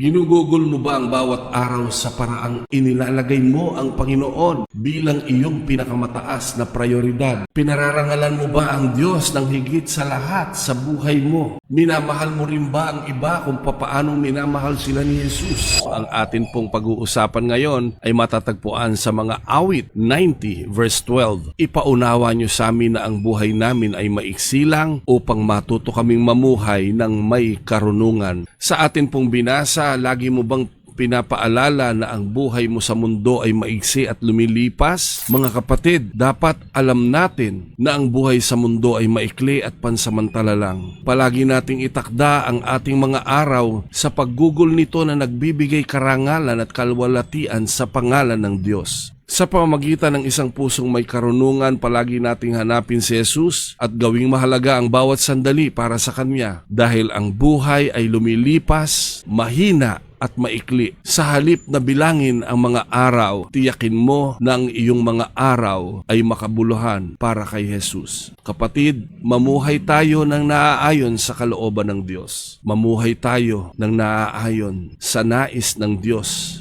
Ginugugol mo ba ang bawat araw sa paraang inilalagay mo ang Panginoon bilang iyong pinakamataas na prioridad? Pinararangalan mo ba ang Diyos ng higit sa lahat sa buhay mo? Minamahal mo rin ba ang iba kung papaanong minamahal sila ni Jesus? Ang atin pong pag-uusapan ngayon ay matatagpuan sa mga awit 90 verse 12. Ipaunawa niyo sa amin na ang buhay namin ay maiksi lang upang matuto kaming mamuhay ng may karunungan. Sa atin pong binasa, lagi mo bang pinapaalala na ang buhay mo sa mundo ay maiksi at lumilipas? Mga kapatid, dapat alam natin na ang buhay sa mundo ay maikli at pansamantala lang. Palagi nating itakda ang ating mga araw sa paggugol nito na nagbibigay karangalan at kalwalatian sa pangalan ng Diyos. Sa pamamagitan ng isang pusong may karunungan, palagi nating hanapin si Jesus at gawing mahalaga ang bawat sandali para sa Kanya dahil ang buhay ay lumilipas, mahina at maikli. Sa halip na bilangin ang mga araw, tiyakin mo na ang iyong mga araw ay makabuluhan para kay Jesus. Kapatid, mamuhay tayo ng naaayon sa kalooban ng Diyos. Mamuhay tayo ng naaayon sa nais ng Diyos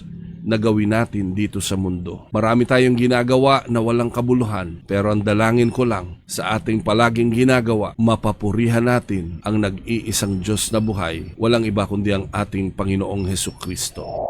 na gawin natin dito sa mundo. Marami tayong ginagawa na walang kabuluhan, pero ang dalangin ko lang sa ating palaging ginagawa, mapapurihan natin ang nag-iisang Diyos na buhay, walang iba kundi ang ating Panginoong Heso Kristo.